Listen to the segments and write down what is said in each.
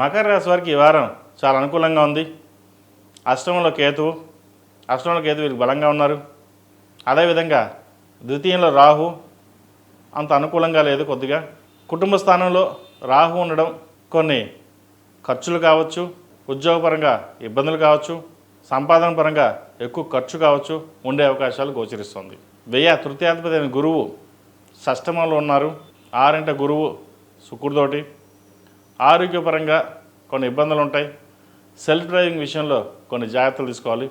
మకర రాశి వారికి ఈ వారం చాలా అనుకూలంగా ఉంది. అష్టమంలో కేతువు అష్టమంలో కేతు వీరికి బలంగా ఉన్నారు. అదేవిధంగా ద్వితీయంలో రాహు అంత అనుకూలంగా లేదు కొద్దిగా. కుటుంబ స్థానంలో రాహు ఉండడం కొన్ని ఖర్చులు కావచ్చు ఉద్యోగపరంగా ఇబ్బందులు కావచ్చు సంపాదన పరంగా ఎక్కువ ఖర్చు కావచ్చు ఉండే అవకాశాలు గోచరిస్తుంది. వెయ్య తృతీయాధిపతి అయిన గురువు షష్టమంలో ఉన్నారు. ఆరింట గురువు శుక్రుడితోటి ఆరోగ్యపరంగా కొన్ని ఇబ్బందులు ఉంటాయి. సెల్ఫ్ డ్రైవింగ్ విషయంలో కొన్ని జాగ్రత్తలు తీసుకోవాలి.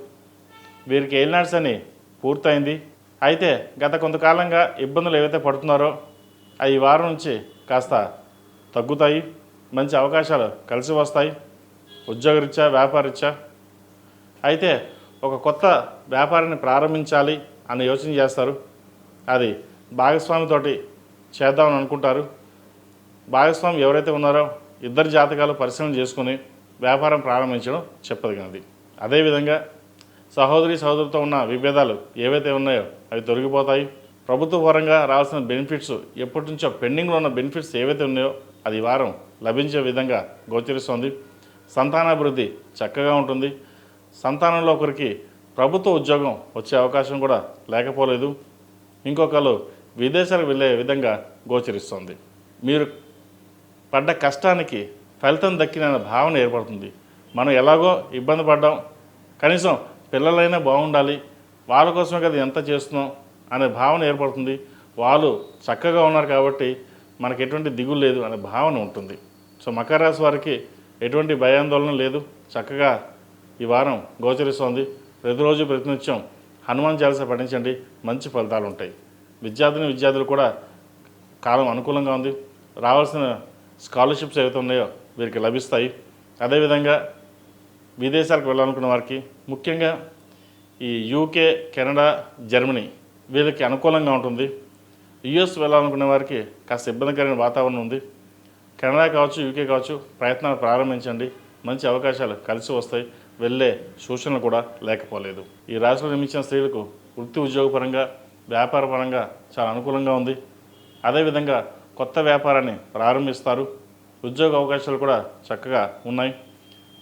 వీరికి ఎయిల్నాడ్స్ అని పూర్తయింది. అయితే గత కొంతకాలంగా ఇబ్బందులు ఏవైతే పడుతున్నారో అవి వారం నుంచి కాస్త తగ్గుతాయి. మంచి అవకాశాలు కలిసి వస్తాయి. ఉద్యోగరీత్యా వ్యాపారరీత్యా. అయితే ఒక కొత్త వ్యాపారాన్ని ప్రారంభించాలి అని యోచన చేస్తారు. అది భాగస్వామితోటి చేద్దామని అనుకుంటారు. భాగస్వామి ఎవరైతే ఉన్నారో ఇద్దరు జాతకాలు పరిశీలన చేసుకుని వ్యాపారం ప్రారంభించడం చెప్పదగినది. అదేవిధంగా సహోదరి సహోదరుతో ఉన్న విభేదాలు ఏవైతే ఉన్నాయో అవి తొలగిపోతాయి. ప్రభుత్వ పరంగా రావాల్సిన బెనిఫిట్స్ ఎప్పటి నుంచో పెండింగ్లో ఉన్న బెనిఫిట్స్ ఏవైతే ఉన్నాయో అది వారం లభించే విధంగా గోచరిస్తుంది. సంతానాభివృద్ధి చక్కగా ఉంటుంది. సంతానంలో ఒకరికి ప్రభుత్వ ఉద్యోగం వచ్చే అవకాశం కూడా లేకపోలేదు. ఇంకొకరు విదేశాలకు వెళ్ళే విధంగా గోచరిస్తుంది. మీరు పడ్డ కష్టానికి ఫలితం దక్కిన భావన ఏర్పడుతుంది. మనం ఎలాగో ఇబ్బంది పడ్డాం. కనీసం పిల్లలైనా బాగుండాలి. వాళ్ళ కోసమే కదా ఎంత చేస్తున్నాం అనే భావన ఏర్పడుతుంది. వాళ్ళు చక్కగా ఉన్నారు కాబట్టి మనకి ఎటువంటి దిగులు లేదు అనే భావన ఉంటుంది. సో మకర రాశి వారికి ఎటువంటి భయాందోళన లేదు. చక్కగా ఈ వారం గోచరిస్తోంది. ప్రతిరోజు ప్రతినిత్యం హనుమాన్ చాలీసా పఠించండి. మంచి ఫలితాలు ఉంటాయి విద్యార్థిని విద్యార్థులు కూడా కాలం అనుకూలంగా ఉంది. రావాల్సిన స్కాలర్షిప్స్ ఏవైతే ఉన్నాయో వీరికి లభిస్తాయి. అదేవిధంగా విదేశాలకు వెళ్ళాలనుకున్న వారికి ముఖ్యంగా ఈ యూకే కెనడా జర్మనీ వీళ్ళకి అనుకూలంగా ఉంటుంది. యుఎస్ వెళ్ళాలనుకునే వారికి కాస్త ఇబ్బందికరమైన వాతావరణం ఉంది. కెనడా కావచ్చు యూకే కావచ్చు ప్రయత్నాలు ప్రారంభించండి. మంచి అవకాశాలు కలిసి వస్తాయి. వెళ్ళే సూచనలు కూడా లేకపోలేదు. ఈ రాశిలో నిర్మించిన స్త్రీలకు వృత్తి ఉద్యోగపరంగా వ్యాపారపరంగా చాలా అనుకూలంగా ఉంది. అదేవిధంగా కొత్త వ్యాపారాన్ని ప్రారంభిస్తారు. ఉద్యోగ అవకాశాలు కూడా చక్కగా ఉన్నాయి.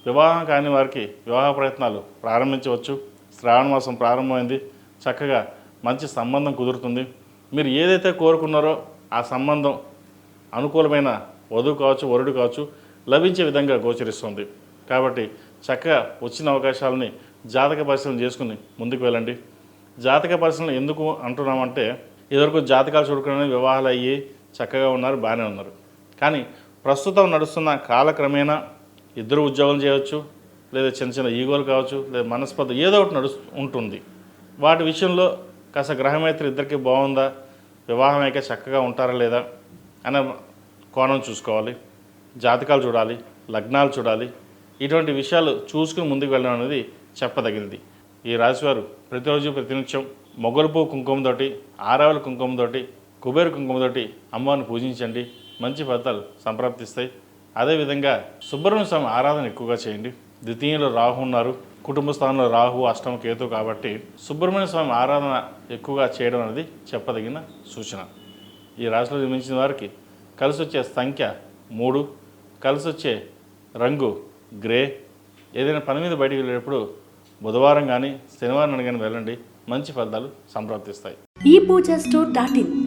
వివాహం కాని వారికి వివాహ ప్రయత్నాలు ప్రారంభించవచ్చు. శ్రావణ మాసం ప్రారంభమైంది. చక్కగా మంచి సంబంధం కుదురుతుంది. మీరు ఏదైతే కోరుకున్నారో ఆ సంబంధం అనుకూలమైన వధువు కావచ్చు వరుడు కావచ్చు లభించే విధంగా గోచరిస్తుంది. కాబట్టి చక్కగా వచ్చిన అవకాశాలని జాతక పరిశీలన చేసుకుని ముందుకు వెళ్ళండి. జాతక పరిశీలన ఎందుకు అంటున్నామంటే ఇదివరకు జాతకాలు చూడుకునే వివాహాలు అయ్యి చక్కగా ఉన్నారు బాగానే ఉన్నారు. కానీ ప్రస్తుతం నడుస్తున్న కాలక్రమేణా ఇద్దరు ఉద్యోగం చేయవచ్చు లేదా చిన్న చిన్న ఈగోలు కావచ్చు లేదా మనస్పర్ధ ఏదో ఒకటి నడుస్తు ఉంటుంది. వాటి విషయంలో కాస్త గ్రహమైత్రి ఇద్దరికి బాగుందా వివాహం అయితే చక్కగా ఉంటారా లేదా అనే కోణం చూసుకోవాలి. జాతకాలు చూడాలి లగ్నాలు చూడాలి. ఇటువంటి విషయాలు చూసుకుని ముందుకు వెళ్ళడం అనేది చెప్పదగినది. ఈ రాశివారు ప్రతిరోజు ప్రతినిత్యం మొగలుపు కుంకుమతోటి ఆరావుల కుంకుమతోటి కుబేరు కుంకుమతోటి అమ్మవారిని పూజించండి. మంచి ఫలితాలు సంప్రాప్తిస్తాయి. అదేవిధంగా సుబ్రహ్మణ్య స్వామి ఆరాధన ఎక్కువగా చేయండి. ద్వితీయంలో రాహు ఉన్నారు. కుటుంబ స్థానంలో రాహు అష్టమ కేతు కాబట్టి సుబ్రహ్మణ్య స్వామి ఆరాధన ఎక్కువగా చేయడం అనేది చెప్పదగిన సూచన. ఈ రాశిలో జన్మించిన వారికి కలిసి వచ్చే సంఖ్య మూడు కలిసి వచ్చే రంగు గ్రే. ఏదైనా పని మీద బయటికి వెళ్ళేటప్పుడు బుధవారం కానీ శనివారం కానీ వెళ్ళండి. మంచి ఫలితాలు సంప్రాప్తిస్తాయి. ఈ పూజ స్టోర్ డాట్ ఇన్.